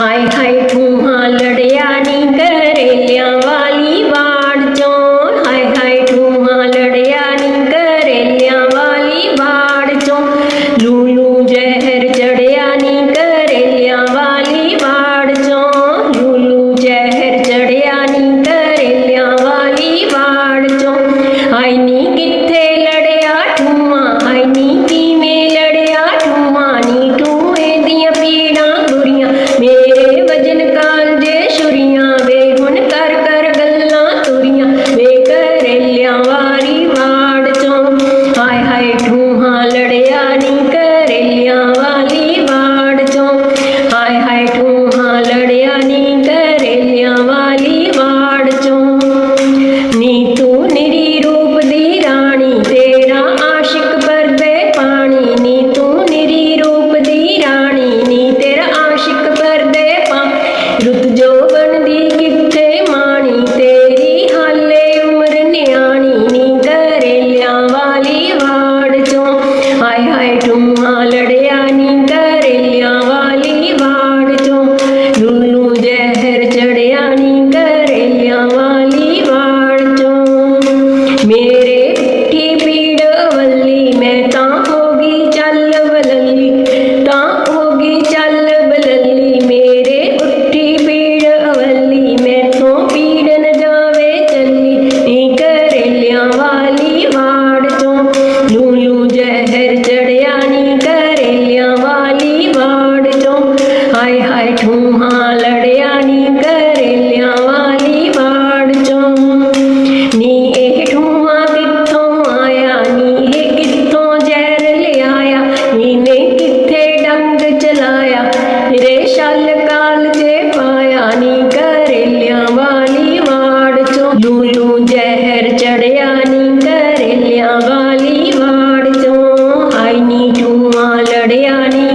ਹਾਏ ਹਾਏ ਤੂੰ ਹਾਂ ਲੜਿਆ ਨਹੀਂ ਕਰੇਲਿਆਂ ਵਾਲੀ ਬਾੜ ਚੋਂ। ਹਾਏ ਹਾਏ ਤੂੰ ਹਾਂ ਲੜਿਆ ਨਹੀਂ ਕਰੇਲਿਆਂ ਵਾਲੀ ਬਾੜ ਚੋਂ। ਲੂ ਲੂ ਜ਼ਹਿਰ ਚੜਿਆ ਨਹੀਂ ਕਰੇਲਿਆਂ ਵਾਲੀ ਬਾੜ ਚੋਂ। ਲੂ ਲੂ ਜ਼ਹਿਰ ਚੜਿਆ ਨਹੀਂ ਕਰੇਲਿਆਂ ਵਾਲੀ ਬਾੜ ਚੋਂ। ਹਾਏ ਨੀ ਕਿੱਥੇ ਲੜਿਆ ਤੂੰ ਹਾਏ ਨੀ ਕਿਵੇਂ ਲੜਿਆ ਤੂੰ ਨੀ ਤੂੰ ਇਹਦੀਆਂ ਪੀੜਾਂ ਦੁਰੀਆਂ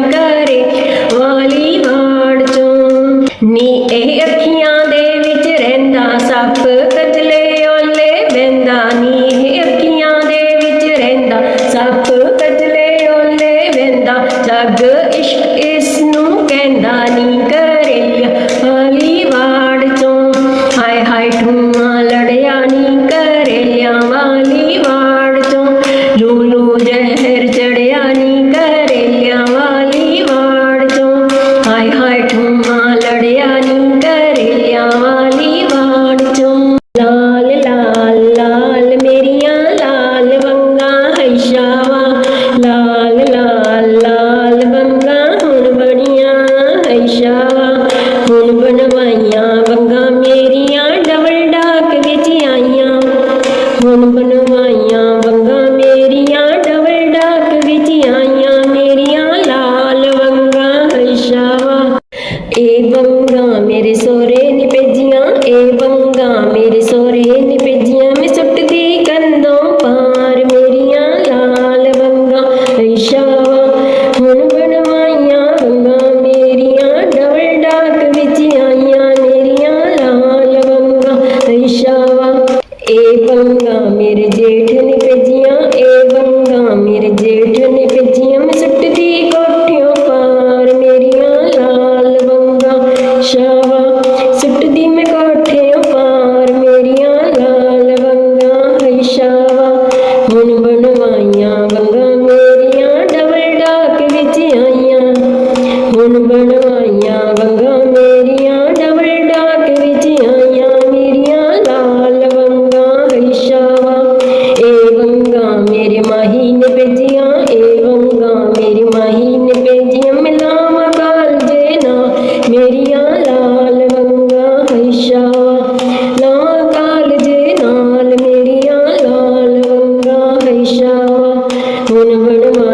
ਕਰੇ ਵਾਲੀ ਵਾੜ ਚੋਂ। ਨੀ ਇਹ ਅੱਖੀਆਂ ਦੇ ਵਿੱਚ ਰਹਿੰਦਾ ਸੱਪ ਕਜਲੇ ਓਲੇ ਵੈਂਦਾ ਨੀ ਇਹ ਅੱਖੀਆਂ ਦੇ ਵਿੱਚ ਰਹਿੰਦਾ ਸੱਪ ਕਜਲੇ ਓਲੇ ਵੈਂਦਾ ਜੱਗ ਇਸ਼ਕ ਇਸ ਨੂੰ ਕਹਿੰਦਾ, ਨੀ ਏਵੰਗਾ ਮੇਰੀ ਮਾਹੀ ਨੇ ਭੇਜੀਆਂ ਮਿਲਾਵਾਂ ਕਾਲ ਜੇ ਨਾ ਮੇਰੀਆਂ ਲਾਲ ਵੰਗਾ ਹਈਸ਼ਾ ਲਾ ਕਾਲ ਜੇ ਨਾਲ ਮੇਰੀਆਂ ਲਾਲ ਵੰਗਾ ਹਈਸ਼ਾ ਹੁਣ ਬਣਵਾ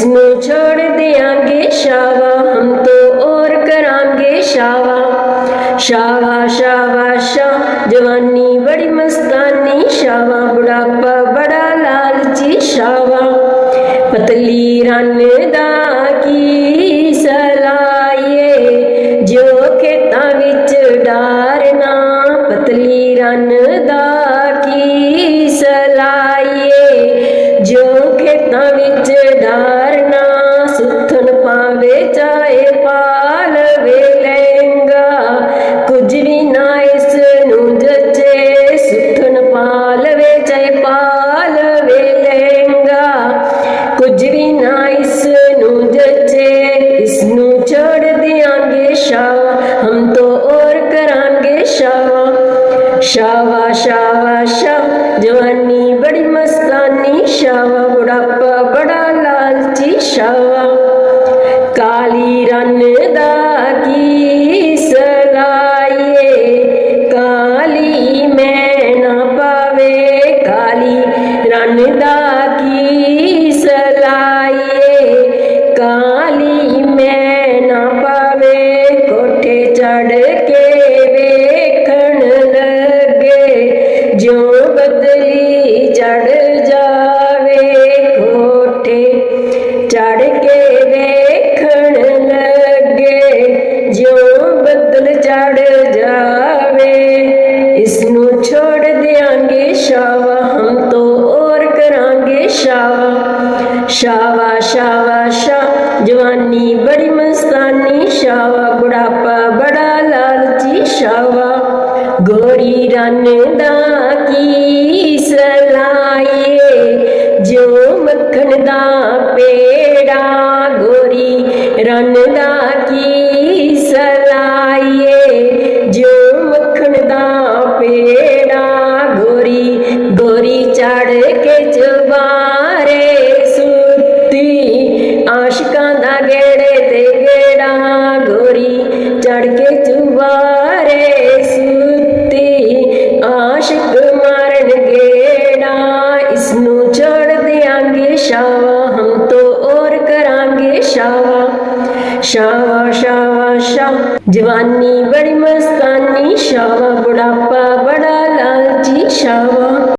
ਇਸ ਨੂੰ ਛੋੜ ਦੇਾਂਗੇ ਸ਼ਾਵਾ, ਹਮ ਤੋ ਔਰ ਕਰਾਂਗੇ ਸ਼ਾਵਾ। ਸ਼ਾਵਾ ਸ਼ਾਵਾ ਸ਼ਾ ਜਵਾਨੀ ਬੜੀ ਮਸਤਾਨੀ ਸ਼ਾਵਾ, ਬੁਢਾਪਾ ਬੜਾ ਲਾਲਚੀ ਸ਼ਾਵਾ। ਪਤਲੀ ਰਨ ਦਾ ਕੀ ਸਲਾਏ ਜੋ ਖੇਤਾਂ ਵਿੱਚ ਡਾਰਨਾ ਪਤਲੀ ਰਨ ਦਾ ਕੀ ਸਲਾਏ ਜੋ ਖੇਤਾਂ ਵਿੱਚ ਡਾਰ ਸ਼ਾਵਾ ਸ਼ਾਵਾ ਸ਼ਾ ਜਵਾਨੀ ਬੜੀ ਮਸਤਾਨੀ ਸ਼ਾਵਾ ਬੁਢਾਪਾ ਬੜਾ ਸ਼ਾਵਾ ਸ਼ਾਵਾ ਸ਼ਾਵਾ, ਸ਼ਾ। ਜਵਾਨੀ ਬੜੀ ਮਸਤਾਨੀ, ਸ਼ਾਵਾ, ਬੁਢਾਪਾ ਬੜਾ ਲਾਲਚੀ, ਸ਼ਾਵਾ। ਗੋਰੀ ਰਨ ਦਾ ਸ਼ਾਵਾ ਸ਼ਾਵਾ ਸ਼ਾ। ਜਵਾਨੀ ਬੜੀ ਮਸਤਾਨੀ ਸ਼ਾਵਾ ਬੁਢਾਪਾ ਬੜਾ ਲਾਲਚੀ ਸ਼ਾਵਾ